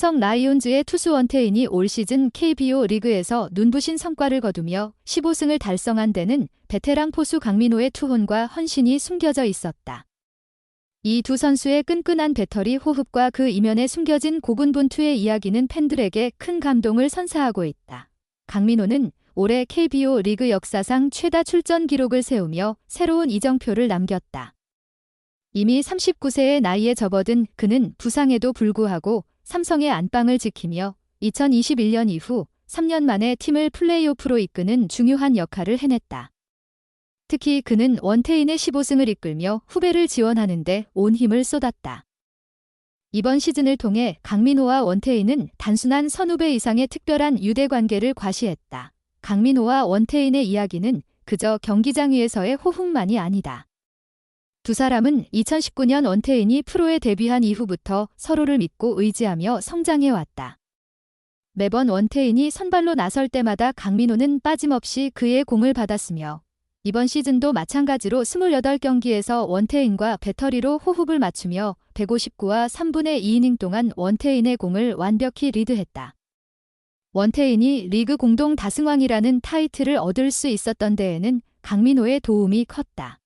삼성 라이온즈의 투수 원태인이 올 시즌 KBO 리그에서 눈부신 성과를 거두며 15승을 달성한 데는 베테랑 포수 강민호의 투혼과 헌신이 숨겨져 있었다. 이 두 선수의 끈끈한 배터리 호흡과 그 이면에 숨겨진 고군분투의 이야기는 팬들에게 큰 감동을 선사하고 있다. 강민호는 올해 KBO 리그 역사상 최다 출전 기록을 세우며 새로운 이정표를 남겼다. 이미 39세의 나이에 접어든 그는 부상에도 불구하고 삼성의 안방을 지키며 2021년 이후 3년 만에 팀을 플레이오프로 이끄는 중요한 역할을 해냈다. 특히 그는 원태인의 15승을 이끌며 후배를 지원하는데 온 힘을 쏟았다. 이번 시즌을 통해 강민호와 원태인은 단순한 선후배 이상의 특별한 유대 관계를 과시했다. 강민호와 원태인의 이야기는 그저 경기장 위에서의 호흡만이 아니다. 두 사람은 2019년 원태인이 프로에 데뷔한 이후부터 서로를 믿고 의지하며 성장해왔다. 매번 원태인이 선발로 나설 때마다 강민호는 빠짐없이 그의 공을 받았으며 이번 시즌도 마찬가지로 28경기에서 원태인과 배터리로 호흡을 맞추며 159와 3분의 2이닝 동안 원태인의 공을 완벽히 리드했다. 원태인이 리그 공동 다승왕이라는 타이틀을 얻을 수 있었던 데에는 강민호의 도움이 컸다.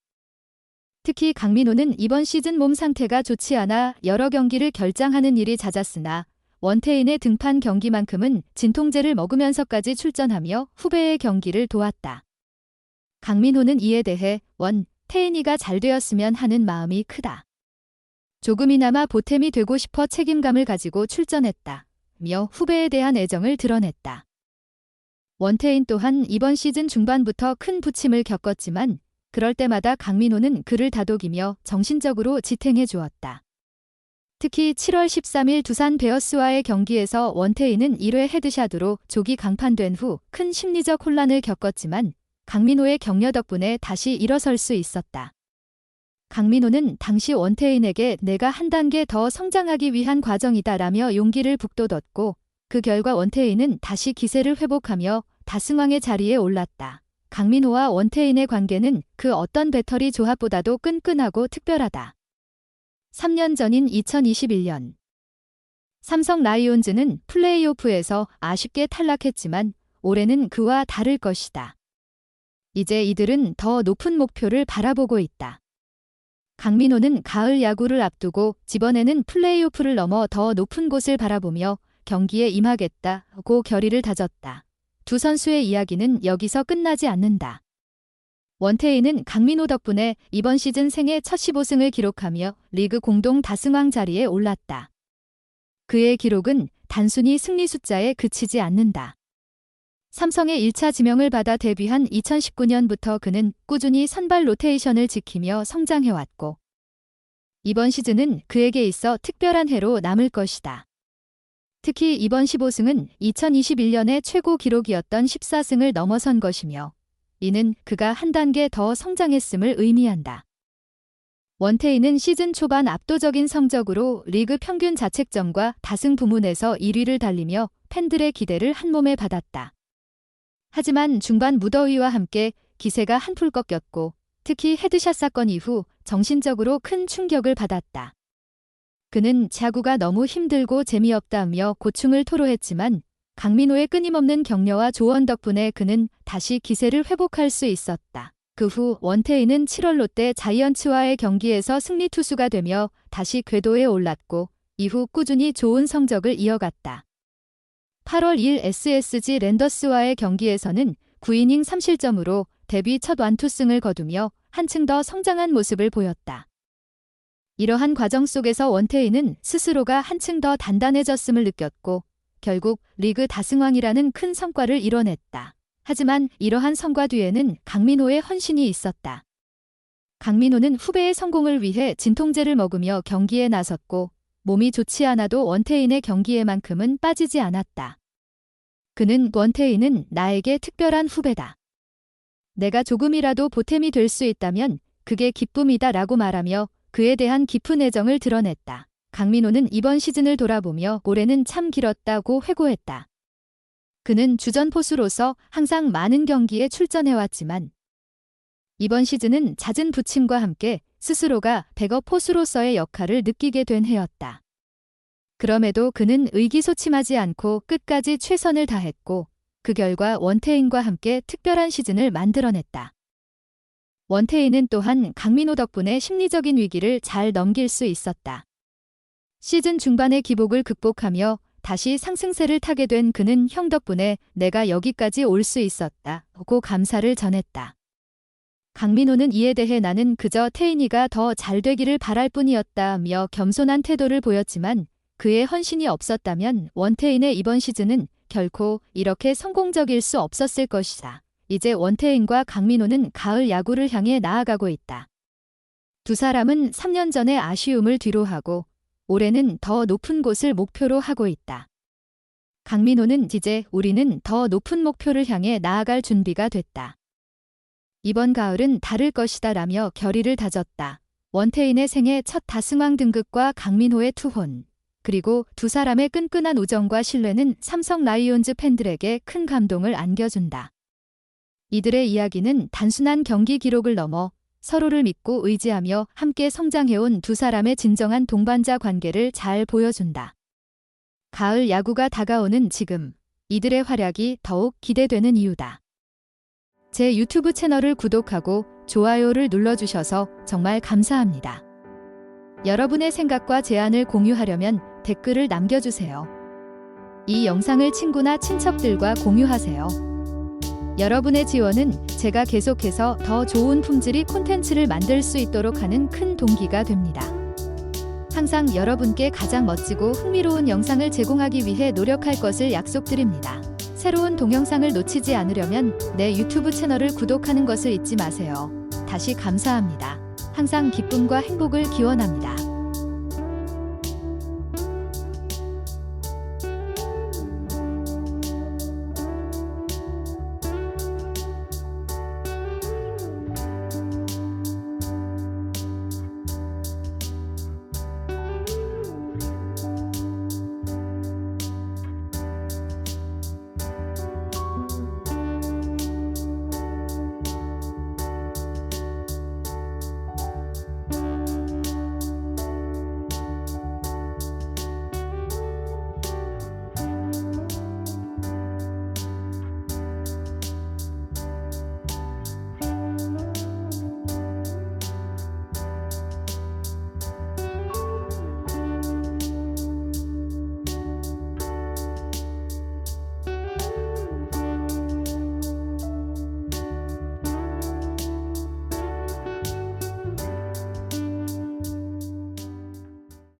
특히 강민호는 이번 시즌 몸 상태가 좋지 않아 여러 경기를 결장하는 일이 잦았으나 원태인의 등판 경기만큼은 진통제를 먹으면서까지 출전하며 후배의 경기를 도왔다. 강민호는 이에 대해 원, 태인이가 잘 되었으면 하는 마음이 크다. 조금이나마 보탬이 되고 싶어 책임감을 가지고 출전했다. 며 후배에 대한 애정을 드러냈다. 원태인 또한 이번 시즌 중반부터 큰 부침을 겪었지만 그럴 때마다 강민호는 그를 다독이며 정신적으로 지탱해 주었다. 특히 7월 13일 두산 베어스와의 경기에서 원태인은 1회 헤드샷으로 조기 강판된 후 큰 심리적 혼란을 겪었지만 강민호의 격려 덕분에 다시 일어설 수 있었다. 강민호는 당시 원태인에게 내가 한 단계 더 성장하기 위한 과정이다 라며 용기를 북돋웠고 그 결과 원태인은 다시 기세를 회복하며 다승왕의 자리에 올랐다. 강민호와 원태인의 관계는 그 어떤 배터리 조합보다도 끈끈하고 특별하다. 3년 전인 2021년 삼성 라이온즈는 플레이오프에서 아쉽게 탈락했지만 올해는 그와 다를 것이다. 이제 이들은 더 높은 목표를 바라보고 있다. 강민호는 가을 야구를 앞두고 이번에는 플레이오프를 넘어 더 높은 곳을 바라보며 경기에 임하겠다고 결의를 다졌다. 두 선수의 이야기는 여기서 끝나지 않는다. 원태인은 강민호 덕분에 이번 시즌 생애 첫 15승을 기록하며 리그 공동 다승왕 자리에 올랐다. 그의 기록은 단순히 승리 숫자에 그치지 않는다. 삼성의 1차 지명을 받아 데뷔한 2019년부터 그는 꾸준히 선발 로테이션을 지키며 성장해왔고 이번 시즌은 그에게 있어 특별한 해로 남을 것이다. 특히 이번 15승은 2021년의 최고 기록이었던 14승을 넘어선 것이며 이는 그가 한 단계 더 성장했음을 의미한다. 원태인은 시즌 초반 압도적인 성적으로 리그 평균 자책점과 다승 부문에서 1위를 달리며 팬들의 기대를 한몸에 받았다. 하지만 중반 무더위와 함께 기세가 한풀 꺾였고 특히 헤드샷 사건 이후 정신적으로 큰 충격을 받았다. 그는 자구가 너무 힘들고 재미없다며 고충을 토로했지만 강민호의 끊임없는 격려와 조언 덕분에 그는 다시 기세를 회복할 수 있었다. 그 후 원태인은 7월 롯데 자이언츠와의 경기에서 승리 투수가 되며 다시 궤도에 올랐고 이후 꾸준히 좋은 성적을 이어갔다. 8월 1일 SSG 랜더스와의 경기에서는 9이닝 3실점으로 데뷔 첫 완투승을 거두며 한층 더 성장한 모습을 보였다. 이러한 과정 속에서 원태인은 스스로가 한층 더 단단해졌음을 느꼈고 결국 리그 다승왕이라는 큰 성과를 이뤄냈다. 하지만 이러한 성과 뒤에는 강민호의 헌신이 있었다. 강민호는 후배의 성공을 위해 진통제를 먹으며 경기에 나섰고 몸이 좋지 않아도 원태인의 경기에만큼은 빠지지 않았다. 그는 원태인은 나에게 특별한 후배다. 내가 조금이라도 보탬이 될 수 있다면 그게 기쁨이다 라고 말하며 그에 대한 깊은 애정을 드러냈다. 강민호는 이번 시즌을 돌아보며 올해는 참 길었다고 회고했다. 그는 주전 포수로서 항상 많은 경기에 출전해왔지만 이번 시즌은 잦은 부침과 함께 스스로가 백업 포수로서의 역할을 느끼게 된 해였다. 그럼에도 그는 의기소침하지 않고 끝까지 최선을 다했고 그 결과 원태인과 함께 특별한 시즌을 만들어냈다. 원태인은 또한 강민호 덕분에 심리적인 위기를 잘 넘길 수 있었다. 시즌 중반의 기복을 극복하며 다시 상승세를 타게 된 그는 형 덕분에 내가 여기까지 올 수 있었다 고 감사를 전했다. 강민호는 이에 대해 나는 그저 태인이가 더 잘 되기를 바랄 뿐이었다며 겸손한 태도를 보였지만 그의 헌신이 없었다면 원태인의 이번 시즌은 결코 이렇게 성공적일 수 없었을 것이다. 이제 원태인과 강민호는 가을 야구를 향해 나아가고 있다. 두 사람은 3년 전의 아쉬움을 뒤로하고 올해는 더 높은 곳을 목표로 하고 있다. 강민호는 이제 우리는 더 높은 목표를 향해 나아갈 준비가 됐다. 이번 가을은 다를 것이다 라며 결의를 다졌다. 원태인의 생애 첫 다승왕 등극과 강민호의 투혼, 그리고 두 사람의 끈끈한 우정과 신뢰는 삼성 라이온즈 팬들에게 큰 감동을 안겨준다. 이들의 이야기는 단순한 경기 기록을 넘어 서로를 믿고 의지하며 함께 성장해온 두 사람의 진정한 동반자 관계를 잘 보여준다. 가을 야구가 다가오는 지금, 이들의 활약이 더욱 기대되는 이유다. 제 유튜브 채널을 구독하고 좋아요를 눌러주셔서 정말 감사합니다. 여러분의 생각과 제안을 공유하려면 댓글을 남겨주세요. 이 영상을 친구나 친척들과 공유하세요. 여러분의 지원은 제가 계속해서 더 좋은 품질의 콘텐츠를 만들 수 있도록 하는 큰 동기가 됩니다. 항상 여러분께 가장 멋지고 흥미로운 영상을 제공하기 위해 노력할 것을 약속드립니다. 새로운 동영상을 놓치지 않으려면 내 유튜브 채널을 구독하는 것을 잊지 마세요. 다시 감사합니다. 항상 기쁨과 행복을 기원합니다.